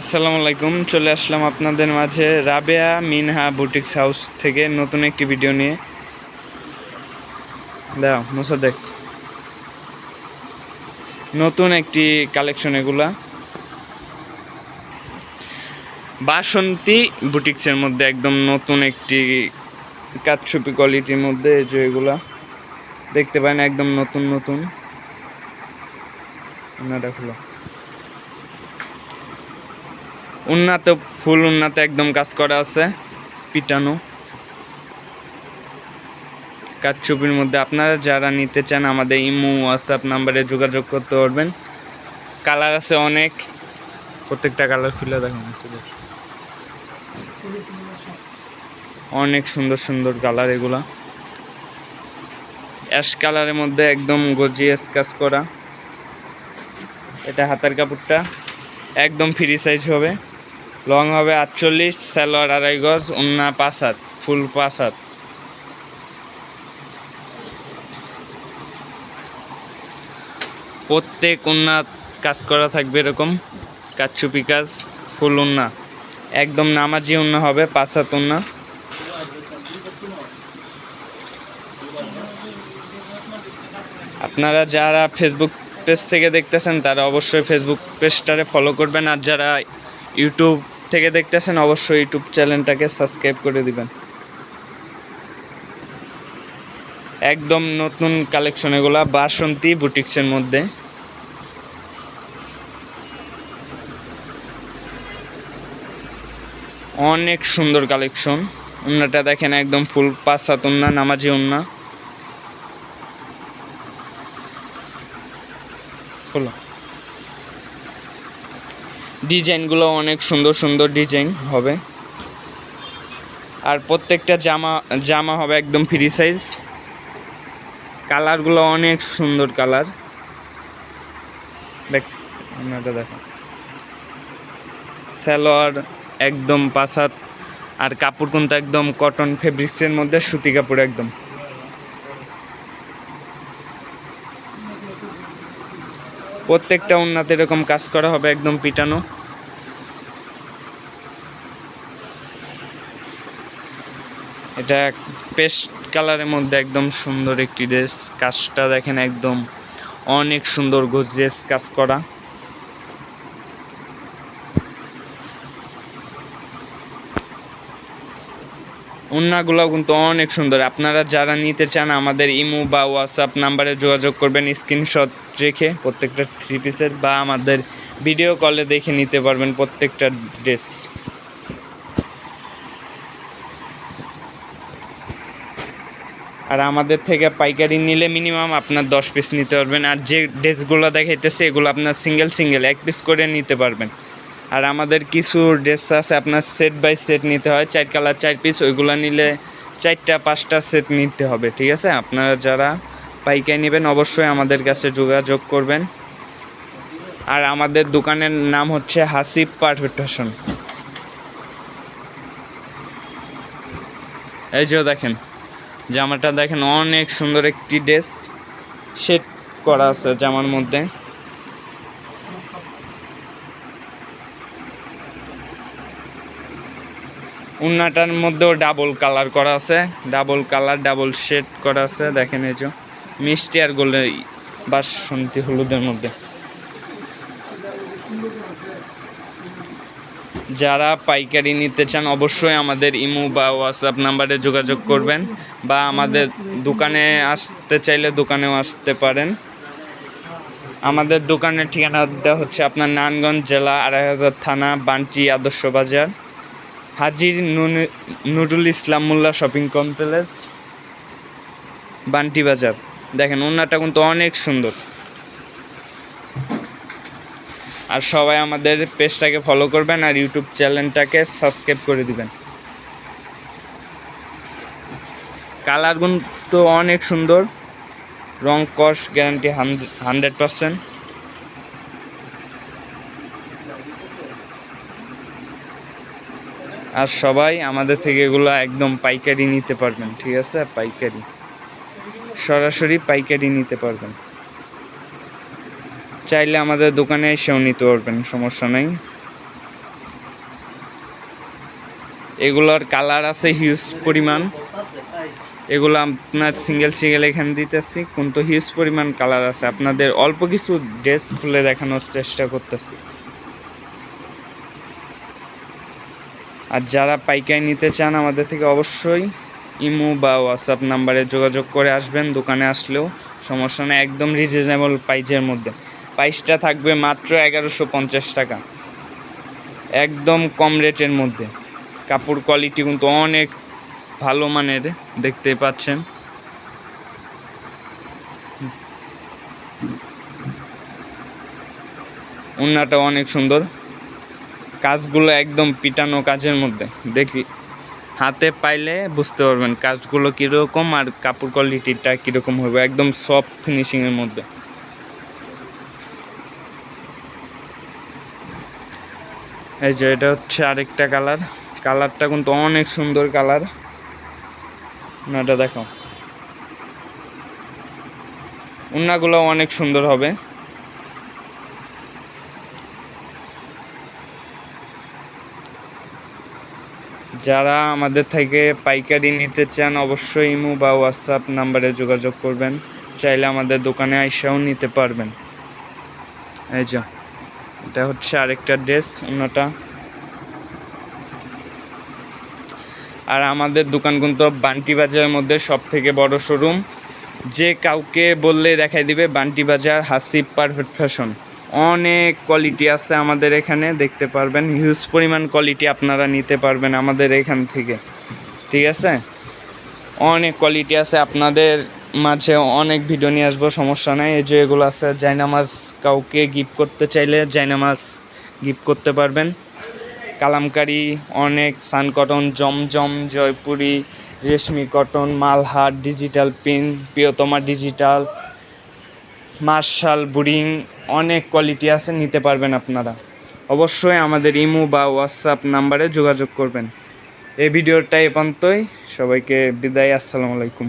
আসসালামু আলাইকুম, চলে আসলাম আপনাদের মাঝে রাবেয়া মিনহা বুটিক্স হাউস থেকে নতুন একটি ভিডিও নিয়ে। দাও মোসাদেক নতুন একটি কালেকশন এগুলা। বাসন্তী বুটিক্সের মধ্যে একদম নতুন একটি কাঠছুপি কোয়ালিটির মধ্যে যে এগুলা। দেখতে পারেন একদম নতুন নতুন। খুলো। উন্নত, ফুল উন্নত একদম কাজ করা আছে, পিটানো। ছবির মধ্যে আপনারা যারা নিতে চান আমাদের ইমো হোয়াটসঅ্যাপ নাম্বারে যোগাযোগ করতে পারবেন। কালার আছে অনেক। প্রত্যেকটা কালার খুলে দেখুন অনেক সুন্দর সুন্দর কালার এগুলা। অ্যাশ কালারের মধ্যে একদম গজিয়াস কাজ করা। এটা হাতার কাপড়টা। একদম ফ্রি সাইজ হবে। লং হবে আটচল্লিশ, স্যালোয়ার আড়াই গজ, উন্না পাঁচ হাত, ফুল পাঁচ হাত। প্রত্যেক উন্না কাজ করা থাকবে এরকম কাচ্ছুপি কাজ, ফুল উন্না। একদম নামাজি উন্না হবে, পাঁচ হাত উন্না। আপনারা যারা ফেসবুক পেজ থেকে দেখতেছেন, তারা অবশ্যই ফেসবুক পেজটারে ফলো করবেন। আর যারা ইউটিউব থেকে দেখতেছেন, অবশ্যই ইউটিউব চ্যানেলটাকে সাবস্ক্রাইব করে দিবেন। একদম নতুন কালেকশন এগুলা বাসন্তী বুটিক্সের মধ্যে। অনেক সুন্দর কালেকশন উন্নাটা দেখেন একদম ফুল পাঁচ সাত উন্না, নামাজি উন্না। হলো। ডিজাইনগুলো অনেক সুন্দর সুন্দর ডিজাইন হবে। আর প্রত্যেকটা জামা জামা হবে একদম ফ্রি সাইজ কালারগুলো অনেক সুন্দর কালার। দেখ আপনারটা দেখো। সালোয়ার একদম পাসাত আর কাপড় কিন্তু একদম কটন ফেব্রিক্সের মধ্যে, সুতি কাপড় একদম। প্রত্যেকটা উন্নাত এরকম কাজ করা হবে একদম পিটানো। এটা পেস্ট কালারের মধ্যে একদম সুন্দর একটি ড্রেস। কাজটা দেখেন একদম অনেক সুন্দর গোজরেস কাজ করা। উন্নাগুলো কিন্তু অনেক সুন্দর। আপনারা যারা নিতে চান আমাদের ইমো বা হোয়াটসঅ্যাপ নাম্বারে যোগাযোগ করবেন, স্ক্রিনশট রেখে প্রত্যেকটা থ্রি পিসের বা আমাদের ভিডিও কলে দেখে নিতে পারবেন প্রত্যেকটা ড্রেস আর আমাদের থেকে পাইকারি নিলে মিনিমাম আপনার দশ পিস নিতে পারবেন। আর যে ড্রেসগুলো দেখাইতেছে, এগুলো আপনার সিঙ্গেল সিঙ্গেল এক পিস করে নিতে পারবেন। আর আমাদের কিছু ড্রেস আছে, আপনার সেট বাই সেট নিতে হয়। চার কালার, চার পিস ওইগুলো নিলে চারটা, পাঁচটা সেট নিতে হবে, ঠিক আছে? আপনারা যারা পাইকারি নেবেন, অবশ্যই আমাদের কাছে যোগাযোগ করবেন। আর আমাদের দোকানের নাম হচ্ছে হাসিব পারফেক্ট ফ্যাশন। এই যে দেখেন, জামাটা দেখেন অনেক সুন্দর একটি ড্রেস সেট করা আছে জামার মধ্যে। উন্নাটার মধ্যেও ডাবল কালার করা আছে, ডাবল কালার, ডাবল শেড করা আছে, দেখেন এই যে। মিষ্টি আর গোল্ডেন বাসন্তী হলুদের মধ্যে। যারা পাইকারি নিতে চান, অবশ্যই আমাদের ইমো বা হোয়াটসঅ্যাপ নাম্বারে যোগাযোগ করবেন বা আমাদের দোকানে আসতে চাইলে দোকানেও আসতে পারেন। আমাদের দোকানের ঠিকানাটা হচ্ছে আপনার নারায়ণগঞ্জ জেলা আড়াই হাজার থানা, বান্টি আদর্শ বাজার, হাজির নুরুল ইসলাম মোল্লা শপিং কমপ্লেক্স, বান্টি বাজার। দেখেন ওনাটা কিন্তু অনেক সুন্দর। আর সবাই আমাদের পেজটাকে ফলো করবেন আর ইউটিউব চ্যানেলটাকে সাবস্ক্রাইব করে দিবেন। কালার গুণ তো অনেক সুন্দর। রং কস গ্যারান্টি হান্ড্রেড পারসেন্ট আর সবাই আমাদের থেকে এগুলো একদম পাইকারি নিতে পারবেন, ঠিক আছে? পাইকারি। সরাসরি পাইকারি নিতে পারবেন। চাইলে আমাদের দোকানে এসেও নিতে পারবেন, সমস্যা নেই। এগুলোর কালার আছে হিউজ পরিমাণ। এগুলো আপনার সিঙ্গেল সিঙ্গেল এখানে দিতেছি, কিন্তু হিউজ পরিমাণ কালার আছে। আপনাদের অল্প কিছু ড্রেস খুলে দেখানোর চেষ্টা করতেছি। আর যারা পাইকারি নিতে চান আমাদের থেকে অবশ্যই ইমো বা হোয়াটসঅ্যাপ নাম্বারে যোগাযোগ করে আসবেন, দোকানে আসলেও সমস্যা নেই, একদম রিজনেবল প্রাইজের মধ্যে। প্রাইসটা থাকবে মাত্র এগারোশো পঞ্চাশ টাকা। একদম কম রেটের মধ্যে। কাপড় কোয়ালিটি কিন্তু অনেক ভালো মানের, দেখতে পাচ্ছেন। উন্নাটা অনেক সুন্দর। কাজগুলো একদম পিটানো কাজের মধ্যে। দেখি হাতে পাইলে বুঝতে পারবেন কাজগুলো কীরকম আর কাপড় কোয়ালিটিটা কীরকম হবে, একদম সফট ফিনিশিংয়ের মধ্যে। এই যে এটা হচ্ছে আরেকটা কালার কালারটা কিন্তু অনেক সুন্দর কালার এটা দেখো উন্নাগুলো অনেক সুন্দর হবে। যারা আমাদের থেকে পাইকারি নিতে চান অবশ্যই ইমো বা হোয়াটসঅ্যাপ নাম্বারে যোগাযোগ করবেন। চাইলে আমাদের দোকানে আইসাও নিতে পারবেন। এই যে, এটা হচ্ছে আরেকটা ড্রেস, অন্যটা। আর আমাদের দোকান কিন্তু বান্টি বাজারের মধ্যে সব থেকে বড় শোরুম। যে কাউকে বললে দেখাই দিবে, বান্টি বাজার হাসিব পারফেক্ট ফ্যাশন। অনেক কোয়ালিটি আছে আমাদের এখানে, দেখতে পারবেন। হিউজ পরিমাণ কোয়ালিটি আপনারা নিতে পারবেন আমাদের এখান থেকে। ঠিক আছে? অনেক কোয়ালিটি আছে আপনাদের মাঝে, অনেক ভিডিও নিয়ে আসব, সমস্যা নাই। এই যে এগুলো আছে, জায়নামাজ কাউকে গিফট করতে চাইলে জায়নামাজ গিফট করতে পারবেন। কালামকারি, অনেক সান কটন জমজম, জয়পুরি, রেশমি কটন মালহাট ডিজিটাল পিন প্রিয়তমা ডিজিটাল মার্শাল বুরিং অনেক কোয়ালিটি আছে, নিতে পারবেন আপনারা। অবশ্যই আমাদের ইমো বা হোয়াটসঅ্যাপ নাম্বারে যোগাযোগ করবেন। এই ভিডিওটা এ সবাইকে বিদায়, আসসালামু আলাইকুম।